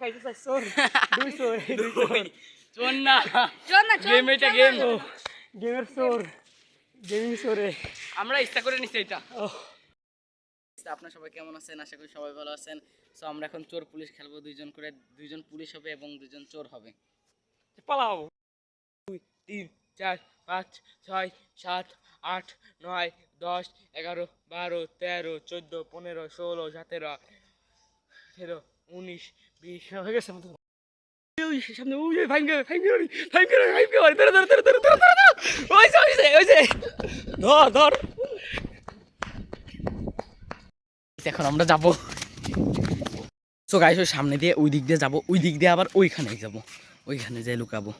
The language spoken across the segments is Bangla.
খাইতে চাইছ চোর দুই চোর দুই চোর চোর না। চল গেম এটা গেম গেমের চোর গেমিং চোরে আমরা ইচ্ছা করে নিছি এটা। ও আপনার সবাই কেমন আছেন? আশা করি সবাই ভালো আছেন। সো আমরা এখন চোর পুলিশ খেলব। দুইজন করে দুইজন পুলিশ হবে এবং দুইজন চোর হবে। পালাও। তিন চার পাঁচ ছয় সাত আট নয় দশ এগারো বারো তেরো চোদ্দ পনেরো ষোলো সতেরো আঠেরো উনিশ হয়ে গেছে আমাদের এখন আমরা যাব সো গাইস ওই সামনে দিয়ে ওই দিক দিয়ে যাব ওই দিক দিয়ে আবার ওইখানে যাব ওইখানে যাই লুকাবো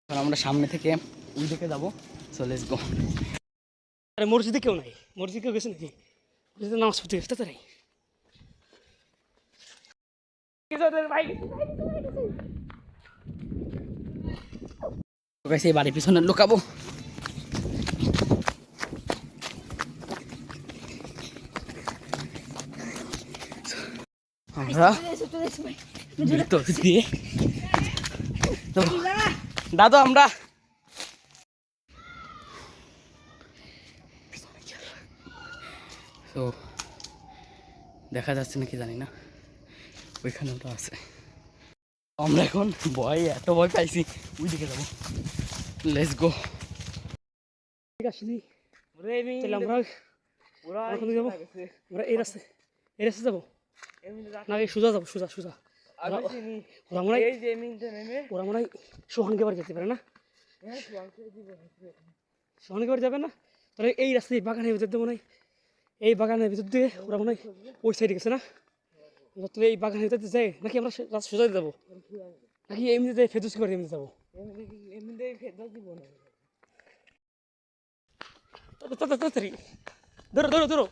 এখন আমরা সামনে থেকে ওই দিকে যাব লেটস গো আরে মসজিদে কেউ নাই মসজিদে কেউ গেছে নাকি নামাজ পড়তে গেছে তাই ভাই গাইস এই বাড়ির পিছনে লুকাবো। দিয়ে দাদু আমরা তো দেখা যাচ্ছে নাকি জানি না। ওইখানে ওটা আছে। আমরা এখন ভয় এত ভয় পাইছি ওই দিকে যাব। লেটস গো ঠিক আছে তাহলে আমরা আমরা যাব? আমরা এই রাস্তায় এই রাস্তায় যাব? না এই সোজা যাব সোজা সোজা। ওরা- ওরা মনে হয় ওরা মনে হয় সোহানকে বাড়ি যেতে পারে না? সোহানকে বাড়ি যাবে না? তাহলে এই রাস্তায় বাগানের ভিতর দিয়ে মনে হয় এই বাগানের ভিতর দিয়ে ওরা মনে হয় ওই সাইডে গেছে না? এই নাকি আমরা রাস্তা সোজা নাকি এমনি ফেদুসি করে এমনি যাব? ধরো ধরো ধরো।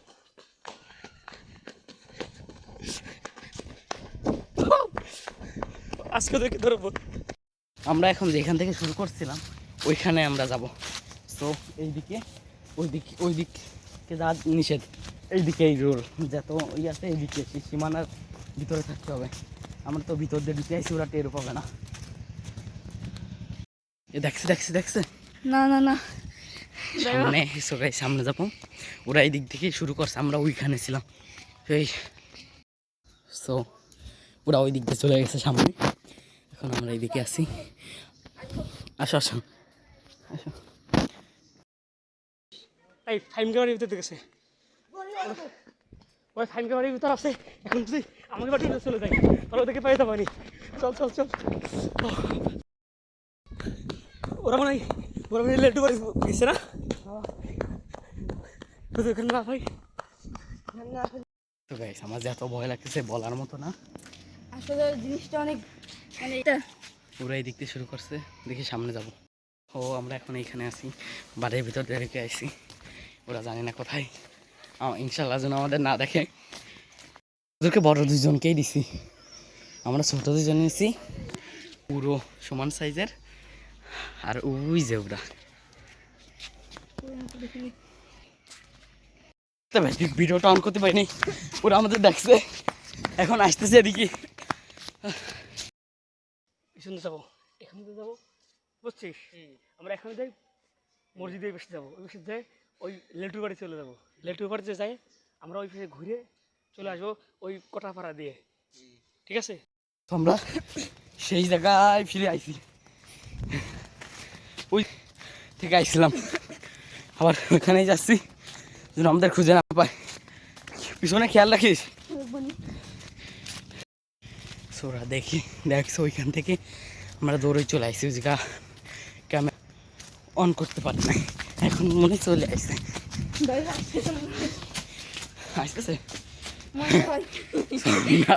আজকে দেখে ধরো আমরা এখন যেখান থেকে শুরু করছিলাম, ওইখানে আমরা যাব। তো এইদিকে ওই দিক ওই যা নিষেধ, এইদিকে এই রোল, যত ওই আছে, এইদিকে সীমানার ভিতরে থাকতে হবে। আমরা তো ভিতর দিয়ে ঢুকে আইসি ওরা টের পাবে না। এ দেখছে দেখছে দেখছে। না না না। সামনে এসো সবাই সামনে যাব। ওরা এই দিক থেকেই শুরু করছে আমরা ওইখানে ছিলাম। সেই সো ওরা ওই দিক দিয়ে চলে গেছে সামনে। এখন আমরা এইদিকে আসি আসো আসো। আসো। এই ফাইম গাড়ির ভিতর গেছে ওই ফাইম গাড়ির ভিতর আছে এখন যদি আমাকে বাড়ি চলে যাই। তাহলে ওদেরকে পাই যাবানি চল চল চল। ও। ওরা মনে হয় ওরা মনে লেটু বাড়ি গেছে না? তো ওখানে না ভাই তো গাইস আমার যে এত ভয় লাগতেছে বলার মতো না। আসলে জিনিসটা অনেক মানে এটা ওরা এই দিক দিয়ে শুরু করছে। দেখি সামনে যাব। ও আমরা এখন এইখানে আছি। বাড়ির ভিতর দিয়ে রেখে আসছি ওরা জানে না কোথায়। ইনশাল্লাহ যেন আমাদের না দেখে। ওদেরকে বড় দুজনকেই দিছি। আমরা ছোট দুজন নিয়েছি পুরো সমান সাইজের। আর ওই যে ওরা ভিডিওটা অন করতে পারিনি। ওরা আমাদের দেখছে। এখন আসতেছে এদিকে। পিছনে যাব। এখানে তো যাব। বুঝছিস? আমরা এখানে যাই, মসজিদে বেশি যাব। ওই বেশি যাই, ওই লেটু বাড়ি চলে যাব। লেটু বাড়িতে যাই, আমরা ওই পাশে ঘুরে চলে আসব ওই কোটাপাড়া দিয়ে। ঠিক আছে? আমরা সেই জায়গায় ফিরে আইছি। ওই থেকে আইছিলাম। আবার ওখানেই যাচ্ছি যেন আমাদের খুঁজে না পায়। পিছনে খেয়াল রাখিস। সোরা দেখি দেখছ ওইখান থেকে আমরা দৌড়ে চলে আসছি ওই জায়গা। ক্যামেরা অন করতে পারি না এখন মনে চলে আসছে আসতেছে। না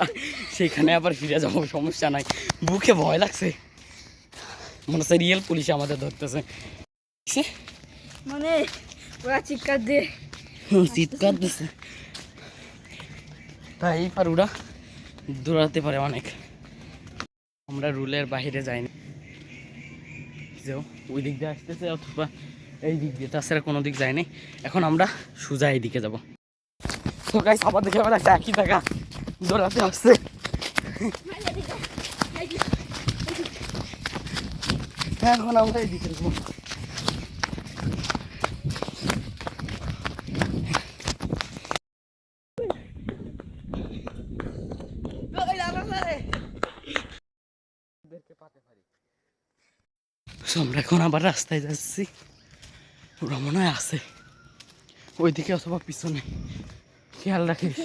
সেখানে আবার ফিরে যাব সমস্যা নাই। বুকে ভয় লাগছে। মনে হচ্ছে রিয়েল পুলিশ আমাদের ধরতেছে। মানে ওরা চিৎকার দিয়ে চিৎকার দিচ্ছে তাই আর ওরা দৌড়াতে পারে অনেক। আমরা রুলের বাইরে যাইনি। যে ওই দিক দিয়ে আসতেছে অথবা এই দিক দিয়ে তাছাড়া কোনো দিক যায়নি। এখন আমরা সোজা এই দিকে যাব। তো গাইস দেখে আবার একটা একই জায়গা দৌড়াতে আসছে। এখন আমরা এদিকে আমরা এখন আবার রাস্তায় যাচ্ছি। ওরা মনে হয় আছে। ওইদিকে অথবা পিছনে। খেয়াল রাখিস।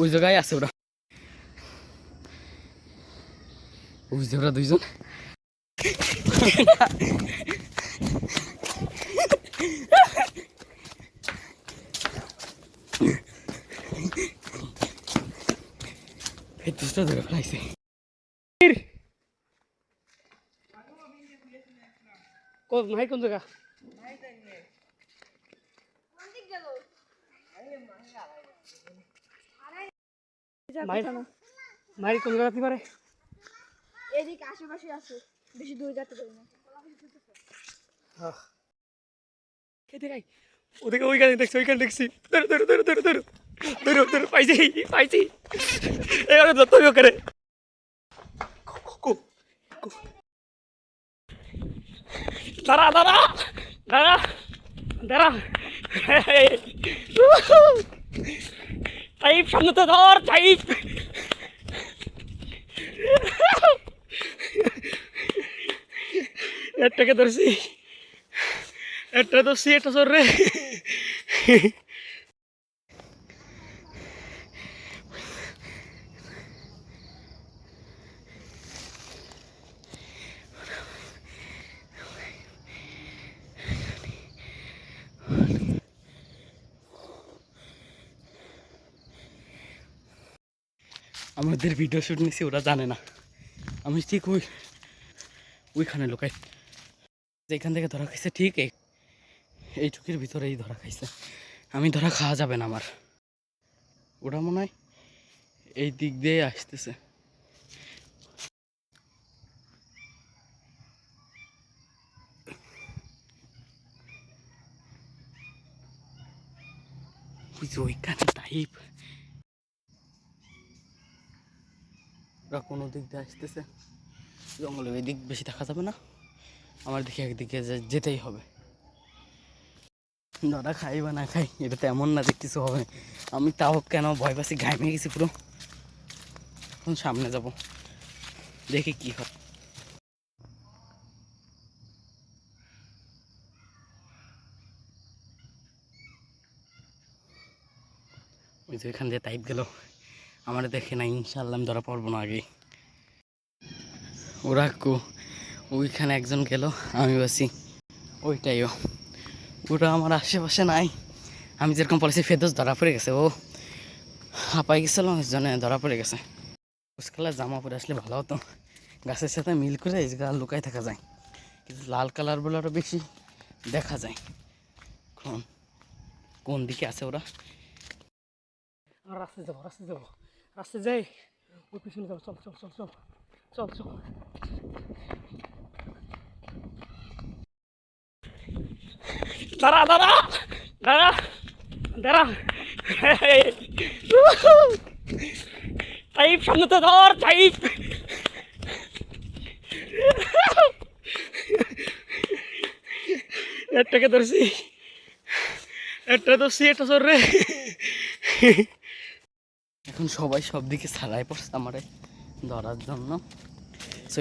ওই জায়গায় আছে ওরা। ওই যে ওরা দুইজন। ফেতুসটা ধরে ফেলাইছে। কোন জায়গা? মায়ের কোন জায়গাতে পারে? এদিক আশেপাশে আছে। বেশি দূরে যেতে পারি না। খেতে খাই ওদিকে ওইখানে দেখছি ওইখানে দেখছি। ধরো ধরো ধরো ধরো ধরো। ধরো ধরো পাইছি পাইছি এখানে তো তুইও করে দাঁড়া দাঁড়া দাঁড়া দাঁড়া টাইপ সামনে তো ধর টাইপ একটাকে ধরছি একটা ধরছি একটা চোর রে আমাদের ভিডিও শুট নিছি, ওরা জানে না। আমি ঠিক ওই, ওইখানে লোকাই। যেখান থেকে ধরা খাইছে, ঠিক এই, এইটুকির ভিতরেই ধরা খাইছে। আমি ধরা খাওয়া যাবে না আমার। ওরা মনে হয় এই দিক দিয়ে আসতেছে। ওইখানে টাইপ ওরা কোনো দিক দিয়ে আসতেছে। জঙ্গলে ওই দিক বেশি দেখা যাবে না। আমার দিকে একদিকে যেতেই হবে। দাদা খাই বা না, খাই। এটা তো এমন না যে কিছু হবে। আমি তাও কেন ভয় পাচ্ছি? ঘামে গেছি পুরো। এখন সামনে যাব। দেখি কি হয়। ওই যে এখান দিয়ে টাইপ গেল। আমার দেখে না ইনশাল্লাহ আমি ধরা পড়ব না আগে। ওরা ওইখানে একজন গেল আমি বাসি ওইটাইও। ওরা আমার আশেপাশে নাই। আমি যেরকম বলেছি ফেদোস ধরা পড়ে গেছে, ও। হাঁপাই গেছিল ওই জন্য ধরা পড়ে গেছে। কালার জামা পরে আসলে ভালো হতো। গাছের সাথে মিল করে এই জায়গা লুকাই থাকা যায়। কিন্তু লাল কালারগুলো আরও বেশি দেখা যায়। কোন কোন দিকে আছে ওরা? আর রাস্তায় যাব রাস্তায় যাব। রাস্তায় যাই। ওই পিছনে যাব চল চল চল চল চল চল। দাঁড়া দাঁড়া দাঁড়া দাঁড়া। টাইপ, সামনে তো ধর, টাইপ। একটাকে ধরছি? একটা ধরছি, একটা চোর রে। এখন সবাই সব দিকে ছাড়াই পড়ছে আমারে ধরার জন্য। সো,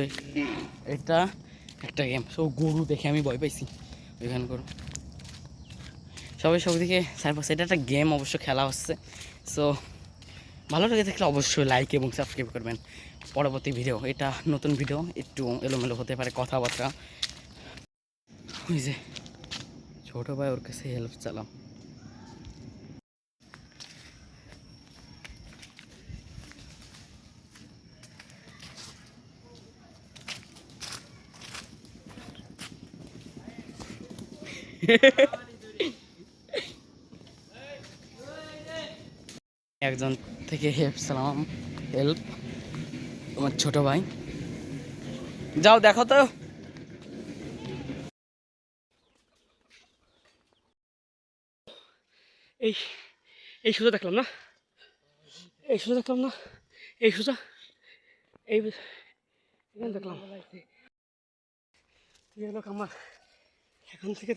এটা একটা গেম সো, গরু দেখে আমি ভয় পাইছি। ওইখানে গরু। সবাই সব দিকে ছাড় পড়ছে। এটা একটা গেম অবশ্য খেলা হচ্ছে। সো, ভালো লেগে থাকলে অবশ্যই লাইক এবং সাবস্ক্রাইব করবেন। পরবর্তী ভিডিও এটা নতুন ভিডিও একটু এলোমেলো হতে পারে কথাবার্তা। ওই যে, ছোটো ভাই ওর কাছে হেল্প চালাম। একজন থেকে হেল্প সালাম, হেল্প তোমার ছোট ভাই। যাও, দেখো তো। এই এই সোজা দেখলাম না? এই সোজা দেখলাম না? এই সোজা? এই দেখলাম। তুই হলো আমার এখন থেকে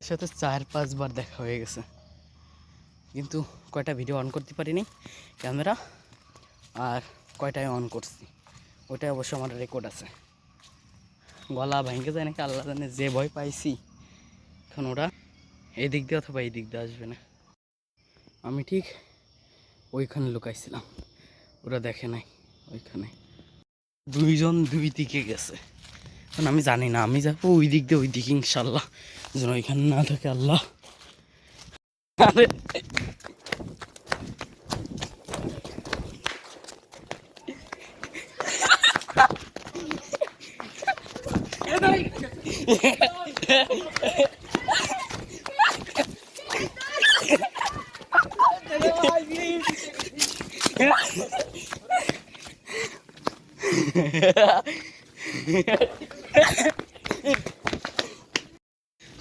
সাথে চার পাঁচবার দেখা হয়ে গেছে। কিন্তু কয়টা ভিডিও অন করতে পারিনি ক্যামেরা আর কয়টায় অন করছি। ওইটাই অবশ্য আমার রেকর্ড আছে। গলা ভেঙে যায় নাকি আল্লাহ জানে, যে ভয় পাইছি, এখন ওরা এই দিক দিয়ে অথবা এই দিক দিয়ে আসবে না। আমি ঠিক ওইখানে লুকাইছিলাম। ওরা দেখে নাই, ওইখানে। দুইজন দুই দিকে গেছে। এখন আমি জানি না, আমি যাব ওই দিক দিয়ে ওই দিকে ইনশাল্লাহ। যেন ওইখানে না থাকে, আল্লাহ। আরে।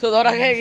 তো ধরা খেয়ে